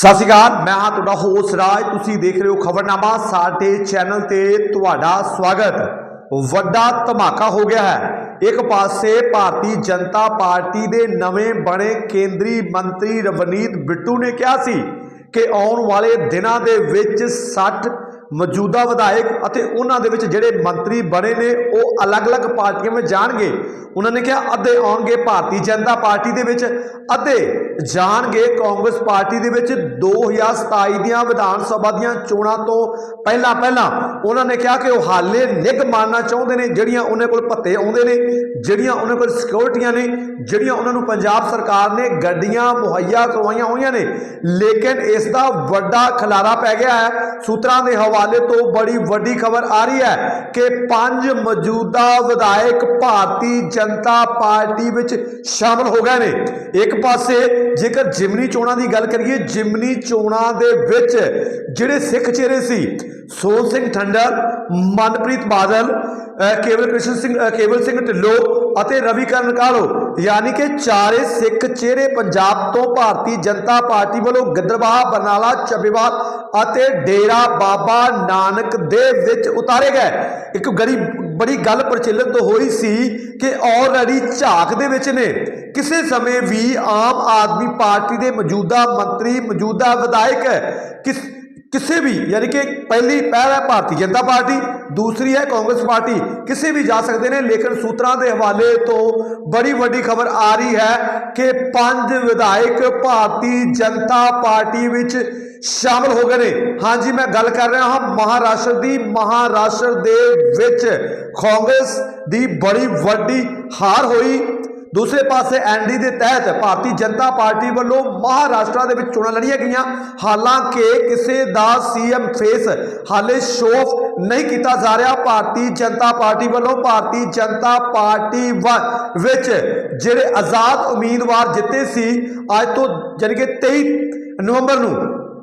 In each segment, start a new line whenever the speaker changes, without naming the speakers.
ਸਤਿ ਸ਼੍ਰੀ ਅਕਾਲ, ਮੈਂ ਹਾਂ ਤੁਹਾਡਾ ਹੋਸਟ ਰਾਜ। ਤੁਸੀਂ ਦੇਖ ਰਹੇ ਹੋ ਖਬਰਨਾਮਾ, ਸਾਡੇ ਚੈਨਲ ਤੇ ਤੁਹਾਡਾ ਸਵਾਗਤ। ਵੱਡਾ ਧਮਾਕਾ ਹੋ ਗਿਆ ਹੈ। ਇੱਕ ਪਾਸੇ ਭਾਰਤੀ ਜਨਤਾ ਪਾਰਟੀ ਦੇ ਨਵੇਂ ਬਣੇ ਕੇਂਦਰੀ ਮੰਤਰੀ ਰਵਨੀਤ ਬਿੱਟੂ ਨੇ ਕਿਹਾ ਸੀ ਕਿ ਆਉਣ ਵਾਲੇ ਦਿਨਾਂ ਦੇ ਵਿੱਚ 60 ਮੌਜੂਦਾ ਵਿਧਾਇਕ ਅਤੇ ਉਹਨਾਂ ਦੇ ਵਿੱਚ ਜਿਹੜੇ ਮੰਤਰੀ ਬਣੇ ਨੇ, ਉਹ ਅਲੱਗ-ਅਲੱਗ ਪਾਰਟੀਆਂ ਵਿੱਚ ਜਾਣਗੇ। ਉਹਨਾਂ ਨੇ ਕਿਹਾ, ਅੱਧੇ ਆਉਣਗੇ ਭਾਰਤੀ ਜਨਤਾ ਪਾਰਟੀ ਦੇ ਵਿੱਚ, ਅੱਧੇ ਜਾਣਗੇ ਕਾਂਗਰਸ ਪਾਰਟੀ ਦੇ ਵਿੱਚ 2027 ਦੀਆਂ ਵਿਧਾਨ ਸਭਾ ਦੀਆਂ ਚੋਣਾਂ ਤੋਂ ਪਹਿਲਾਂ ਪਹਿਲਾਂ ਉਹਨਾਂ ਨੇ ਕਿਹਾ ਕਿ ਉਹ ਹਾਲੇ ਨਿਗ ਮਾਰਨਾ ਚਾਹੁੰਦੇ ਨੇ, ਜਿਹੜੀਆਂ ਉਹਨਾਂ ਕੋਲ ਭੱਤੇ ਆਉਂਦੇ ਨੇ, ਜਿਹੜੀਆਂ ਉਹਨਾਂ ਕੋਲ ਸਿਕਿਉਰਟੀਆਂ ਨੇ, ਜਿਹੜੀਆਂ ਉਹਨਾਂ ਨੂੰ ਪੰਜਾਬ ਸਰਕਾਰ ਨੇ ਗੱਡੀਆਂ, ਮੁਹੱਈਆ ਕਰਵਾਈਆਂ ਹੋਈਆਂ ਨੇ। ਲੇਕਿਨ ਇਸ ਦਾ ਵੱਡਾ ਖਲਾਰਾ ਪੈ ਗਿਆ ਹੈ। ਸੂਤਰਾਂ ਦੇ ਹਵਾਲੇ ਤੋਂ ਬੜੀ ਵੱਡੀ ਖਬਰ ਆ ਰਹੀ ਹੈ ਕਿ ਪੰਜ ਮੌਜੂਦਾ ਵਿਧਾਇਕ ਭਾਰਤੀ ਜਨਤਾ ਪਾਰਟੀ ਵਿੱਚ ਸ਼ਾਮਲ ਹੋ ਗਏ ਨੇ। ਇੱਕ ਪਾਸੇ ਜੇਕਰ ਜਿਮਨੀ ਚੋਣਾਂ ਦੀ ਗੱਲ ਕਰੀਏ, ਜਿਮਨੀ ਚੋਣਾਂ ਦੇ ਵਿੱਚ ਜਿਹੜੇ ਸਿੱਖ ਚਿਹਰੇ ਸੀ ਸੋਨ ਸਿੰਘ ਠੰਡਰ ਮਨਪ੍ਰੀਤ ਬਾਦਲ ਕੇਵਲ ਕ੍ਰਿਸ਼ਨ ਸਿੰਘ ਕੇਵਲ ਸਿੰਘ ਢਿੱਲੋਂ ਅਤੇ ਰਵੀ ਕਰਨ ਕਾਲੋ, ਯਾਨੀ ਕਿ ਚਾਰੇ ਸਿੱਖ ਚਿਹਰੇ ਪੰਜਾਬ ਤੋਂ ਭਾਰਤੀ ਜਨਤਾ ਪਾਰਟੀ ਵੱਲੋਂ ਗਿੱਦੜਬਾਹਾ, ਬਰਨਾਲਾ ਚੱਬੇਵਾਲ ਅਤੇ ਡੇਰਾ ਬਾਬਾ ਨਾਨਕ ਦੇ ਵਿੱਚ ਉਤਾਰੇ ਗਏ। ਇੱਕ ਗੜੀ ਬੜੀ ਗੱਲ ਪ੍ਰਚਲਿਤ ਹੋਈ ਸੀ ਕਿ ਆਲਰੇਡੀ ਝਾਕ ਦੇ ਵਿੱਚ ਨੇ। ਕਿਸੇ ਸਮੇਂ ਵੀ ਆਮ ਆਦਮੀ ਪਾਰਟੀ ਦੇ ਮੌਜੂਦਾ ਮੰਤਰੀ, ਮੌਜੂਦਾ ਵਿਧਾਇਕ ਕਿਸ ਕਿਸੇ ਵੀ, ਯਾਨੀ ਕਿ ਪਹਿਲੀ ਪਹਿਲ ਹੈ ਭਾਰਤੀ ਜਨਤਾ ਪਾਰਟੀ, ਦੂਸਰੀ ਹੈ ਕਾਂਗਰਸ ਪਾਰਟੀ, ਕਿਸੇ ਵੀ ਜਾ ਸਕਦੇ ਨੇ, ਲੇਕਿਨ ਸੂਤਰਾਂ ਦੇ ਹਵਾਲੇ ਤੋਂ ਬੜੀ ਵੱਡੀ ਖਬਰ ਆ ਰਹੀ ਹੈ ਕਿ ਪੰਜ ਵਿਧਾਇਕ ਭਾਰਤੀ ਜਨਤਾ ਪਾਰਟੀ ਵਿੱਚ ਸ਼ਾਮਲ ਹੋ ਗਏ ਨੇ। ਹਾਂਜੀ, ਮੈਂ ਗੱਲ ਕਰ ਰਿਹਾ ਹਾਂ ਮਹਾਰਾਸ਼ਟਰ ਦੀ, ਮਹਾਰਾਸ਼ਟਰ ਦੇ ਵਿੱਚ ਕਾਂਗਰਸ ਦੀ ਬੜੀ ਵੱਡੀ ਹਾਰ ਹੋਈ। ਦੂਸਰੇ ਪਾਸੇ ਐਨਡੀ ਦੇ ਤਹਿਤ ਭਾਰਤੀ ਜਨਤਾ ਪਾਰਟੀ ਵੱਲੋਂ ਮਹਾਰਾਸ਼ਟਰ ਦੇ ਵਿੱਚ ਚੋਣਾਂ ਲੜੀਆਂ ਗਈਆਂ। ਹਾਲਾਂਕਿ ਕਿਸੇ ਦਾ ਸੀਐਮ ਫੇਸ ਹਾਲੇ ਸ਼ੋਅ ਨਹੀਂ ਕੀਤਾ ਜਾ ਰਿਹਾ। ਭਾਰਤੀ ਜਨਤਾ ਪਾਰਟੀ ਵੱਲੋਂ ਭਾਰਤੀ ਜਨਤਾ ਪਾਰਟੀ ਵ- ਵਿੱਚ ਜਿਹੜੇ ਆਜ਼ਾਦ ਉਮੀਦਵਾਰ ਜਿੱਤੇ ਸੀ, ਅੱਜ ਤੋਂ ਜਾਣੀ ਕਿ 23 ਨਵੰਬਰ ਨੂੰ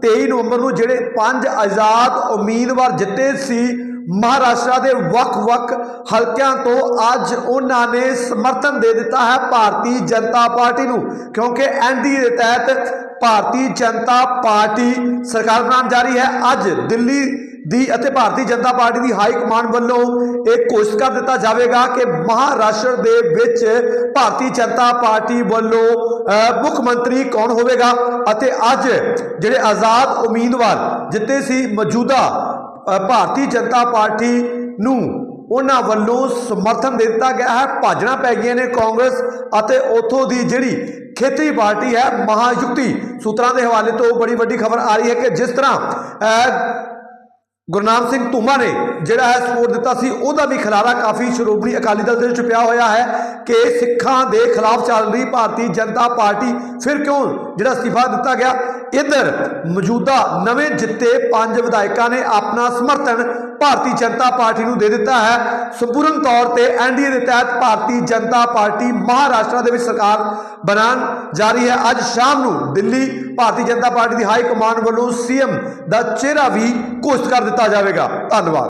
23 ਨਵੰਬਰ ਨੂੰ ਜਿਹੜੇ ਪੰਜ ਆਜ਼ਾਦ ਉਮੀਦਵਾਰ ਜਿੱਤੇ ਸੀ ਮਹਾਰਾਸ਼ਟਰ ਦੇ ਵੱਖ-ਵੱਖ ਹਲਕਿਆਂ ਤੋਂ ਅੱਜ ਉਹਨਾਂ ਨੇ ਸਮਰਥਨ ਦੇ ਦਿੱਤਾ ਹੈ ਭਾਰਤੀ ਜਨਤਾ ਪਾਰਟੀ ਨੂੰ, ਕਿਉਂਕਿ ਐਨਡੀਏ ਦੇ ਤਹਿਤ ਭਾਰਤੀ ਜਨਤਾ ਪਾਰਟੀ ਸਰਕਾਰ ਬਣਾਉਣ ਜਾ ਰਹੀ ਹੈ। ਅੱਜ ਦਿੱਲੀ ਦੀ ਅਤੇ ਭਾਰਤੀ ਜਨਤਾ ਪਾਰਟੀ ਦੀ ਹਾਈ ਕਮਾਂਡ ਵੱਲੋਂ ਇਹ ਘੋਸ਼ਿਤ ਕਰ ਦਿੱਤਾ ਜਾਵੇਗਾ ਕਿ ਮਹਾਰਾਸ਼ਟਰ ਦੇ ਵਿੱਚ ਭਾਰਤੀ ਜਨਤਾ ਪਾਰਟੀ ਵੱਲੋਂ ਮੁੱਖ ਮੰਤਰੀ ਕੌਣ ਹੋਵੇਗਾ ਅਤੇ ਅੱਜ ਜਿਹੜੇ ਆਜ਼ਾਦ ਉਮੀਦਵਾਰ ਜਿੱਤੇ ਸੀ ਮੌਜੂਦਾ ਭਾਰਤੀ ਜਨਤਾ ਪਾਰਟੀ ਨੂੰ ਉਹਨਾਂ ਵੱਲੋਂ ਸਮਰਥਨ ਦੇ ਦਿੱਤਾ ਗਿਆ ਹੈ। ਭਾਜਣਾ ਪੈ ਗਈਆਂ ਨੇ ਕਾਂਗਰਸ ਅਤੇ ਉਥੋਂ ਦੀ ਜਿਹੜੀ ਖੇਤਰੀ ਪਾਰਟੀ ਹੈ, ਮਹਾਯੁਕਤੀ ਸੂਤਰਾਂ ਦੇ ਹਵਾਲੇ ਤੋਂ ਬੜੀ ਵੱਡੀ ਖਬਰ ਆ ਰਹੀ ਹੈ ਕਿ ਜਿਸ ਤਰ੍ਹਾਂ ਗੁਰਨਾਮ ਸਿੰਘ ਧੂਮਾ ਨੇ ਜਿਹੜਾ ਹੈ ਸਪੋਰਟ ਦਿੱਤਾ ਸੀ, ਉਹਦਾ ਵੀ ਖਲਾਰਾ ਕਾਫੀ ਸ਼੍ਰੋਮਣੀ ਅਕਾਲੀ ਦਲ ਦੇ ਵਿੱਚ ਪਿਆ ਹੋਇਆ ਹੈ ਕਿ ਸਿੱਖਾਂ ਦੇ ਖਿਲਾਫ ਚੱਲ ਰਹੀ ਭਾਰਤੀ ਜਨਤਾ ਪਾਰਟੀ ਫਿਰ ਕਿਉਂ ਜਿਹੜਾ ਅਸਤੀਫਾ ਦਿੱਤਾ ਗਿਆ? ਇੱਧਰ ਮੌਜੂਦਾ ਨਵੇਂ ਜਿੱਤੇ ਪੰਜ ਵਿਧਾਇਕਾਂ ਨੇ ਆਪਣਾ ਸਮਰਥਨ ਭਾਰਤੀ ਜਨਤਾ ਪਾਰਟੀ ਨੂੰ ਦੇ ਦਿੱਤਾ ਹੈ। ਸੰਪੂਰਨ ਤੌਰ ਤੇ ਐਨਡੀਏ ਦੇ ਤਹਿਤ ਭਾਰਤੀ ਜਨਤਾ ਪਾਰਟੀ ਮਹਾਰਾਸ਼ਟਰ ਦੇ ਵਿੱਚ ਸਰਕਾਰ ਬਣਾਉਣ ਜਾ ਰਹੀ ਹੈ। ਅੱਜ ਸ਼ਾਮ ਨੂੰ ਦਿੱਲੀ ਭਾਰਤੀ ਜਨਤਾ ਪਾਰਟੀ ਦੀ ਹਾਈ ਕਮਾਂਡ ਵੱਲੋਂ ਸੀਐਮ ਦਾ ਚਿਹਰਾ ਵੀ ਘੋਸ਼ਿਤ ਕਰ ਦਿੱਤਾ ਜਾਵੇਗਾ। ਧੰਨਵਾਦ।